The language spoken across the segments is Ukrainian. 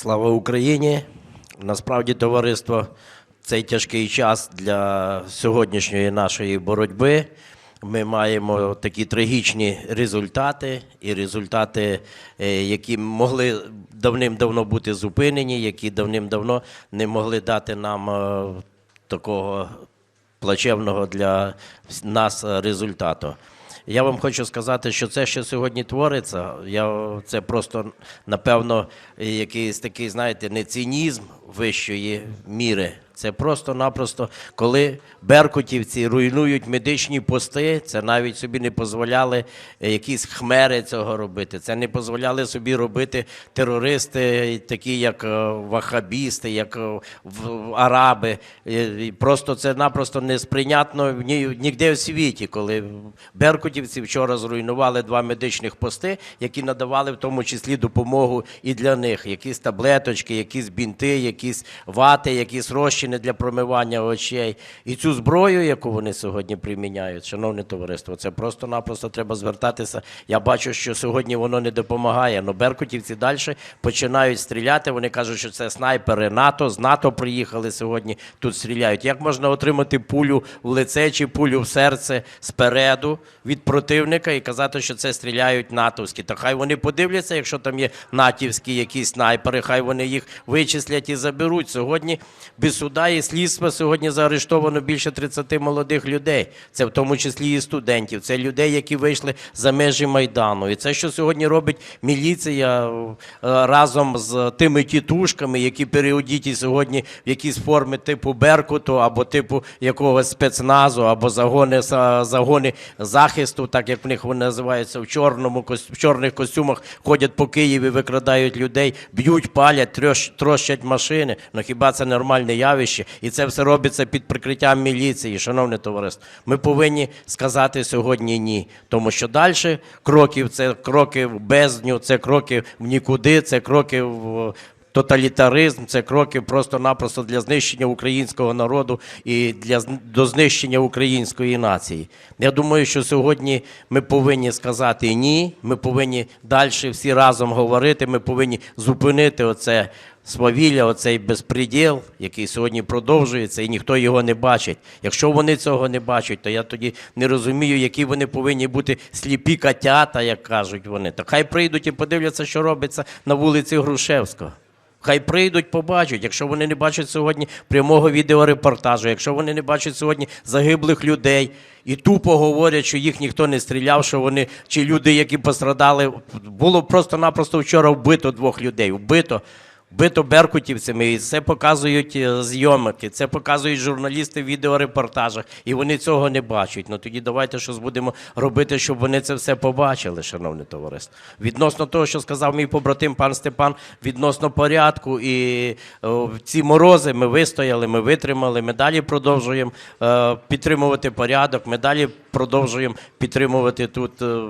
Слава Україні! Насправді, товариство, цей тяжкий час для сьогоднішньої нашої боротьби. Ми маємо такі трагічні результати, і результати, е, які могли давним-давно бути зупинені, які давним-давно не могли дати нам е, такого плачевного для нас результату. Я вам хочу сказати, що це, що сьогодні твориться, я, це просто, напевно, якийсь такий, знаєте, не цинізм вищої міри. Це просто-напросто, коли беркутівці руйнують медичні пости, це навіть собі не дозволяли е, якісь хмери цього робити. Це не дозволяли собі робити терористи, такі як е, вахабісти, як е, араби. Просто це напросто несприйнятно ні, ніде в світі, коли беркутівці вчора зруйнували два медичних пости, які надавали в тому числі допомогу і для них. Якісь таблеточки, якісь бінти, якісь вати, якісь розчини для промивання очей. І цю зброю, яку вони сьогодні приміняють, шановне товариство, це просто-напросто треба звертатися. Я бачу, що сьогодні воно не допомагає. але беркутівці далі починають стріляти. Вони кажуть, що це снайпери НАТО. З НАТО приїхали сьогодні. Тут стріляють. Як можна отримати пулю в лице чи пулю в серце спереду від противника і казати, що це стріляють натовські? Та хай вони подивляться, якщо там є натівські якісь снайпери, хай вони їх вичислять і заберуть. Сьогодні без суда і слідства сьогодні заарештовано більше 30 молодих людей. Це в тому числі і студентів. Це людей, які вийшли за межі майдану. І це, що сьогодні робить міліція е, разом з тими тітушками, які переодіті сьогодні в якісь форми типу Беркуту або типу якогось спецназу, або загони загони захисту, так як в них вони називаються в чорному в чорних костюмах, ходять по Києві, викрадають людей, б'ють, палять, трощ, трощать машини. Ну хіба це нормальне явище? І це все робиться під прикриттям міліції, шановне товариство. Ми повинні сказати сьогодні ні. Тому що далі кроків це кроки в бездню, це кроки в нікуди, це кроки в тоталітаризм, це кроки просто-напросто для знищення українського народу і для до знищення української нації. Я думаю, що сьогодні ми повинні сказати ні. Ми повинні далі всі разом говорити. Ми повинні зупинити оце свавілля, оцей безпреділ, який сьогодні продовжується, і ніхто його не бачить. Якщо вони цього не бачать, то я тоді не розумію, які вони повинні бути сліпі котята, як кажуть вони. То хай прийдуть і подивляться, що робиться на вулиці Грушевського. Хай прийдуть, побачать, якщо вони не бачать сьогодні прямого відеорепортажу, якщо вони не бачать сьогодні загиблих людей і тупо говорять, що їх ніхто не стріляв, що вони чи люди, які пострадали, було просто-напросто вчора вбито двох людей. Вбито. Вбито беркутівцями, і це показують е, зйомки, це показують журналісти в відеорепортажах, і вони цього не бачать. Ну тоді давайте щось будемо робити, щоб вони це все побачили, шановне товариство. Відносно того, що сказав мій побратим пан Степан, відносно порядку і о, ці морози ми вистояли, ми витримали, ми далі продовжуємо е, підтримувати порядок, ми далі продовжуємо підтримувати тут е,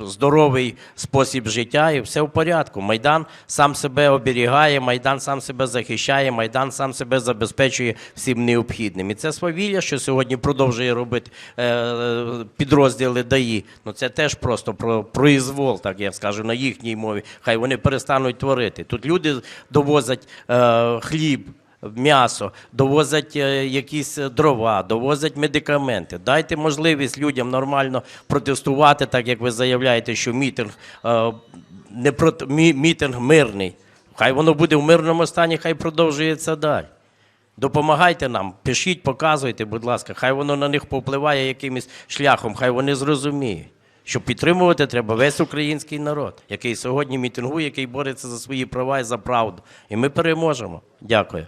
здоровий спосіб життя, і все в порядку. Майдан сам себе оберігає, Майдан сам себе захищає, Майдан сам себе забезпечує всім необхідним. І це свавілля, що сьогодні продовжує робити е, підрозділи ДАІ. Ну це теж просто про произвол, так я скажу, на їхній мові. Хай вони перестануть творити. Тут люди довозять е, хліб. М'ясо, довозять е, якісь дрова, довозять медикаменти. Дайте можливість людям нормально протестувати, так як ви заявляєте, що мітинг е, не проти, мітинг мирний. Хай воно буде в мирному стані, хай продовжується далі. Допомагайте нам, пишіть, показуйте, будь ласка, хай воно на них попливає якимось шляхом, хай вони зрозуміють. Що підтримувати треба весь український народ, який сьогодні мітингує, який бореться за свої права і за правду. І ми переможемо. Дякую.